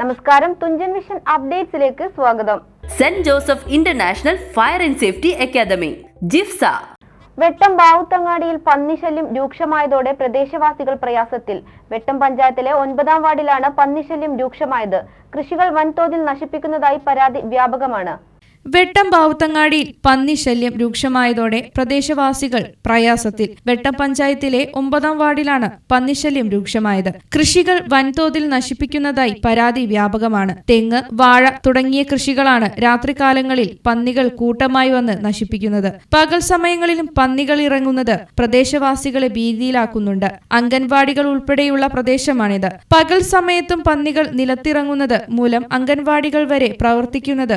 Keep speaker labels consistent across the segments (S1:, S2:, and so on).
S1: നമസ്കാരം തുഞ്ചൻ വിഷൻ അപ്ഡേറ്റ്സിലേക്ക് സ്വാഗതം.
S2: Saint Joseph international fire and safety academy JIFSA.
S1: Vettom ബാവുത്തങ്ങാടിയിൽ പന്നിശല്യം രൂക്ഷമായതോടെ പ്രദേശവാസികൾ പ്രയാസത്തിൽ. വെട്ടം പഞ്ചായത്തിലെ ഒൻപതാം വാർഡിലാണ് പന്നിശല്യം രൂക്ഷമായത്. കൃഷികൾ വൻതോതിൽ നശിപ്പിക്കുന്നതായി പരാതി വ്യാപകമാണ്.
S3: വെട്ടം ബാവുത്തങ്ങാടിയിൽ പന്നി ശല്യം രൂക്ഷമായതോടെ പ്രദേശവാസികൾ പ്രയാസത്തിൽ. വെട്ടം പഞ്ചായത്തിലെ ഒമ്പതാം വാർഡിലാണ് പന്നിശല്യം രൂക്ഷമായത്. കൃഷികൾ വൻതോതിൽ നശിപ്പിക്കുന്നതായി പരാതി വ്യാപകമാണ്. തെങ്ങ് വാഴ തുടങ്ങിയ കൃഷികളാണ് രാത്രികാലങ്ങളിൽ പന്നികൾ കൂട്ടമായി വന്ന് നശിപ്പിക്കുന്നത്. പകൽ സമയങ്ങളിലും പന്നികൾ ഇറങ്ങുന്നത് പ്രദേശവാസികളെ ഭീതിയിലാക്കുന്നുണ്ട്. അംഗൻവാടികൾ ഉൾപ്പെടെയുള്ള പ്രദേശമാണിത്. പകൽ സമയത്തും പന്നികൾ നിലത്തിറങ്ങുന്നത് മൂലം അംഗൻവാടികൾ വരെ പ്രവർത്തിക്കുന്നത്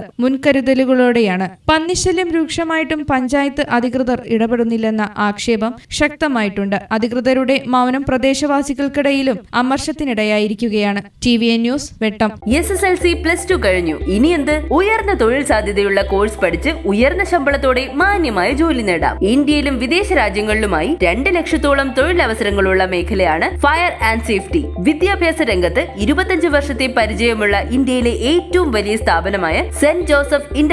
S3: മുൻകരുതലുകളോടെയാണ് പന്നിശല്യം രൂക്ഷമായിട്ടും പഞ്ചായത്ത് അധികൃതർ ഇടപെടുന്നില്ലെന്ന ആക്ഷേപം ശക്തമായിട്ടുണ്ട്. അധികൃതരുടെ മൗനം പ്രദേശവാസികൾക്കിടയിലും അമർഷത്തിനിടയായിരിക്കുകയാണ്. T V A news Vettom.
S2: S S L C plus two കഴിഞ്ഞു. ഇനി എന്ത്? ഉയർന്ന തൊഴിൽ സാധ്യതയുള്ള കോഴ്സ് പഠിച്ച് ഉയർന്ന ശമ്പളത്തോടെ മാന്യമായ ജോലി നേടാം. ഇന്ത്യയിലും വിദേശ രാജ്യങ്ങളിലുമായി രണ്ട് ലക്ഷത്തോളം തൊഴിലവസരങ്ങളുള്ള മേഖലയാണ് ഫയർ ആൻഡ് സേഫ്റ്റി വിദ്യാഭ്യാസ രംഗത്ത് ഇരുപത്തഞ്ച് വർഷത്തെ പരിചയമുള്ള ഇന്ത്യയിലെ ഏറ്റവും വലിയ സ്ഥാപനമായ Saint Joseph